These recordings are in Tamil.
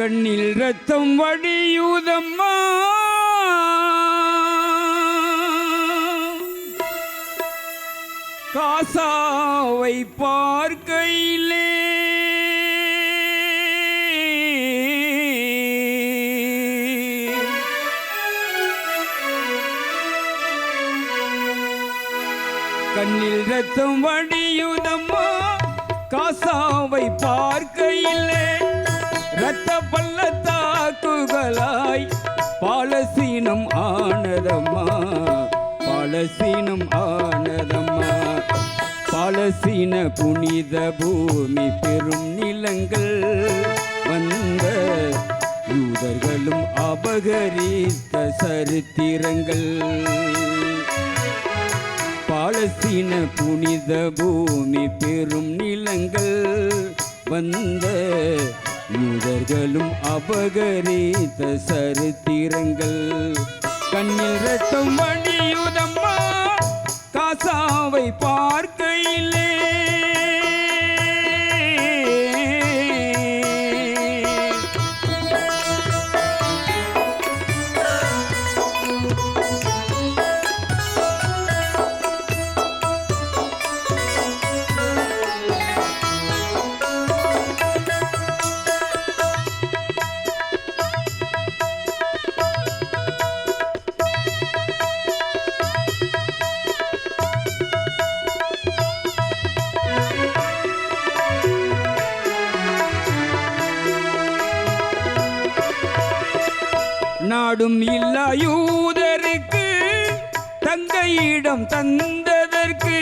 கண்ணில் ரத்தம் வடியூதம்மா. காசாவை பார்க்கையிலே. கண்ணில் ரத்தம் வடியுதம்மா. காசாவை பார்க்கையிலே. பள்ளத்தாக்குகளாய் பாலசீனம் ஆனதம்மா பாலசீனம் ஆனதம்மா. பாலசீன புனித பூமி பெரும் நிலங்கள் வந்த யூதர்களும் அபகரித்த சரித்திரங்கள். பாலஸ்தீன புனித பூமி பெரும் நிலங்கள் வந்த யூதர்களும் அபகரித்த சரித்திரங்கள். கண்ணில் ரத்தம் மணியுதம்மா காசாவை பார்க்க நாடும் இல்லாயூதருக்கு தங்கையிடம் தந்ததற்கு.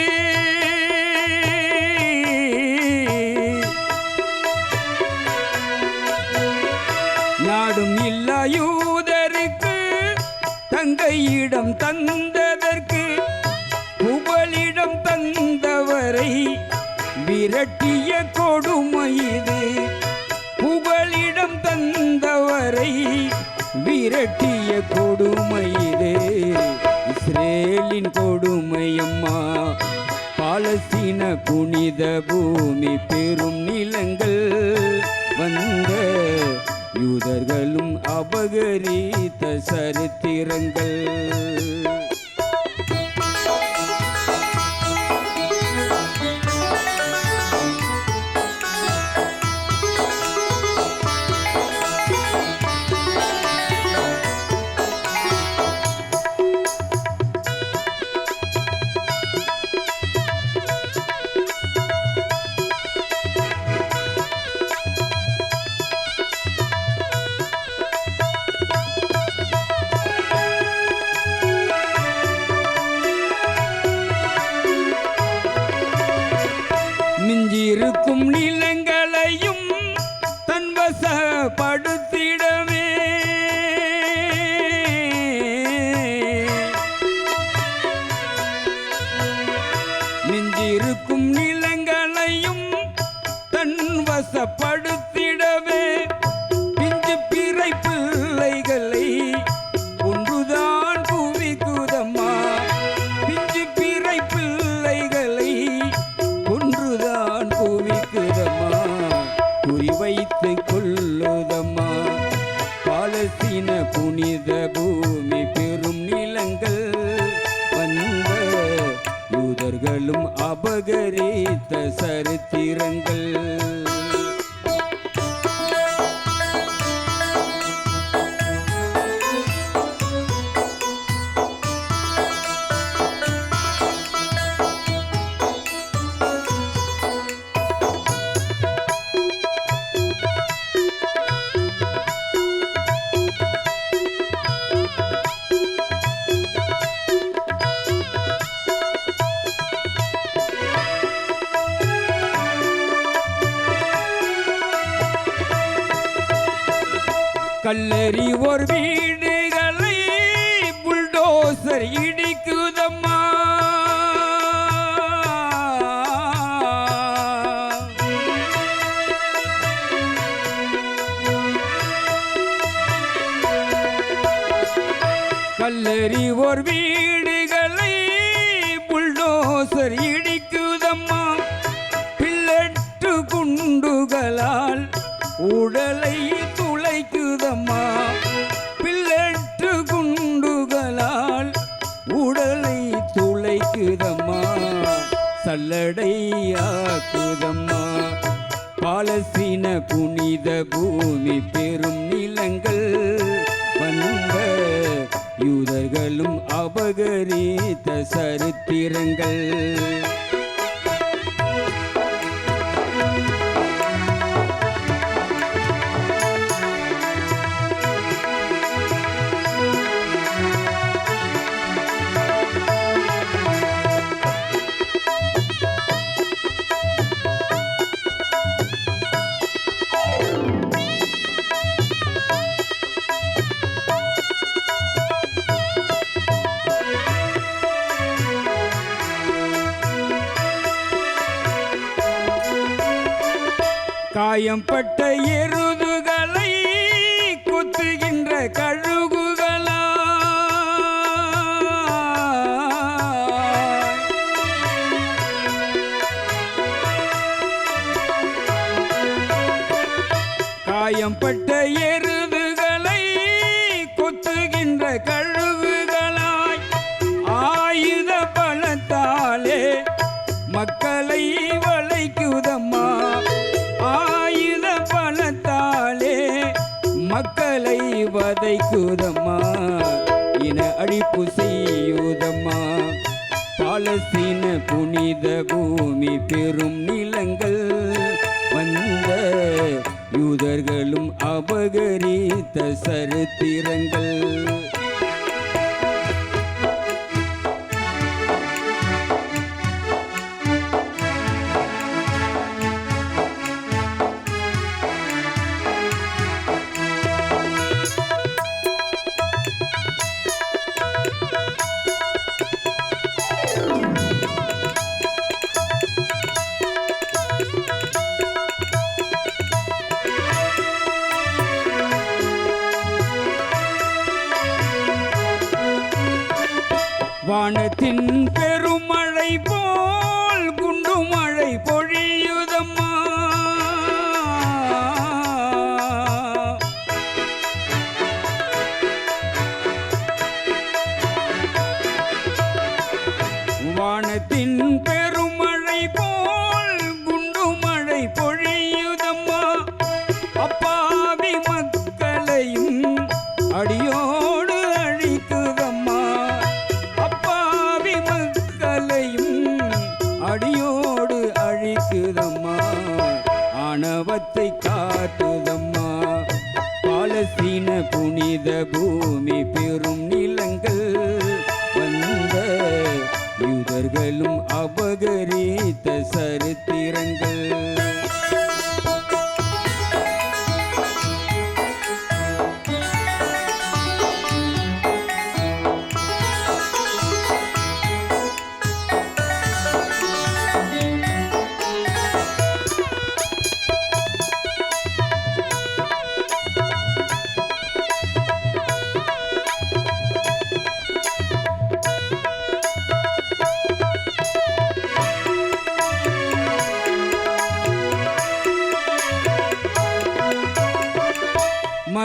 நாடும் இல்லாயூதருக்கு தங்கையிடம் தந்த விரட்டிய கொடுமை இது இஸ்ரேலின் கொடுமையம்மா. பாலஸ்தீன புனித பூமி பெரும் நிலங்கள் வந்த யூதர்களும் அபகரித்த சரித்திரங்கள். மேலும் அபகரித்த சரித்திரங்கள். சல்லடையாக்குதம்மா பாலசீன புனித பூமி பெரும் நிலங்கள் வந்த யூதர்களும் அபகரித்த சரித்திரங்கள். காயம்பட்ட எருதுகளை குத்துகின்ற கழுகுகளா? காயம்பட்ட வதைக்குதம்மா இன அழிப்பு செய்யுதம்மா. பாலஸ்தீன புனித பூமி பெரும் நிலங்கள் வந்த யூதர்களும் அபகரித்த சரித்திரங்கள். பெருமழை போல் குண்டு மழை பொழியுதம்மா உபகரித்த சரித்திரங்கள்.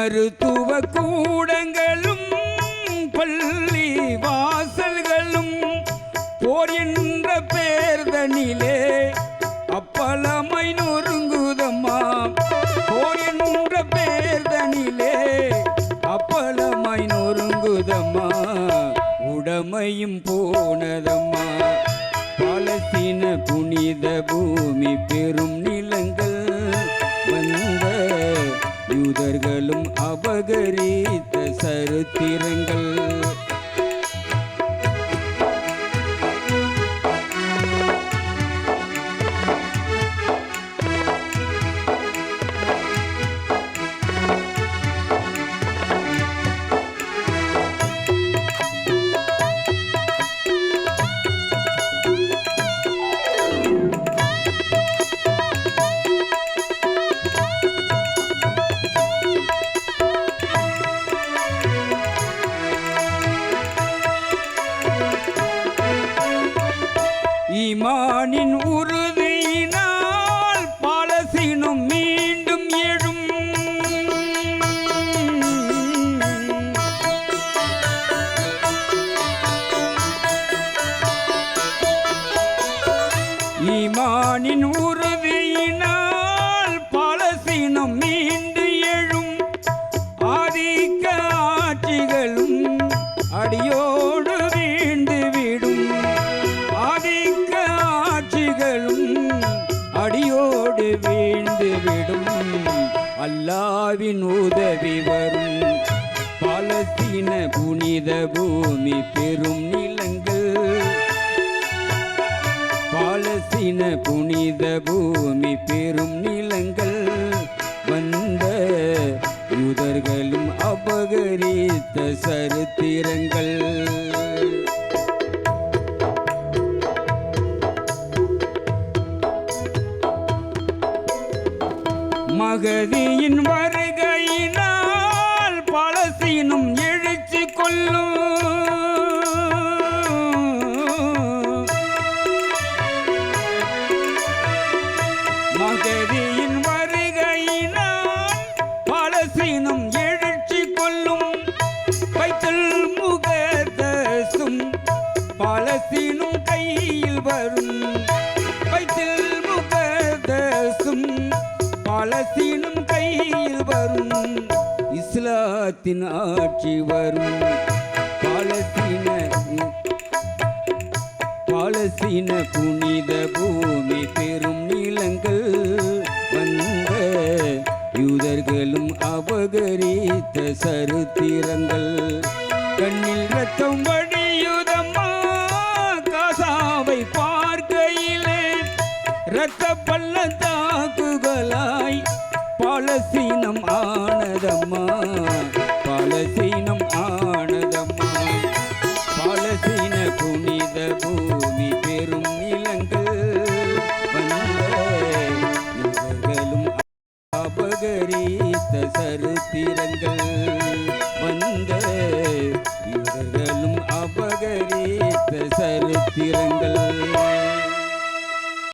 மருத்துவ கூடங்களும் பள்ளி வாசல்களும் போர் என்ற பேர்தனிலே அப்பளமை நொறுங்குதம்மா. போர் என்ற பேர்தனிலே அப்பளமை நொறுங்குதம்மா. உடமையும் போனதம்மா. பாலஸ்தீன புனித பூமி பெரும் நிலங்கள் யூதர்களும் அபகரித்த சருத்திரங்கள். ஈமானின் உறுதியினால் பலசீனம் மீண்டு எழும். ஆதிக்க ஆட்சிகளும் அடியோடு வீழ்ந்துவிடும் ஆதிக்க ஆட்சிகளும் அடியோடு வீழ்ந்துவிடும் அல்லாவின் உதவி வரும். பலத்தீன புனித பூமி பெரும் நிலங்கள். பாலஸ்தீன புனித பூமி பெரும் நிலங்கள் வந்த யூதர்களும் அபகரித்த சரித்திரங்கள். மகதியின் பலசீனும் எழுச்சி கொள்ளும். வைத்தல் முகதசும் பலசீனும் கையில் வரும். வைத்தல் முகதசும் பலசீனும் கையில் வரும். இஸ்லாத்தின் ஆட்சி வரும். பாலசீன பாலசீன புனித பூமி பெரும் நீளங்கள் அபகரித்த சரித்திரங்கள் கண்ணில் ரத்தம் வடியுதம்மா கருத்திரங்கள்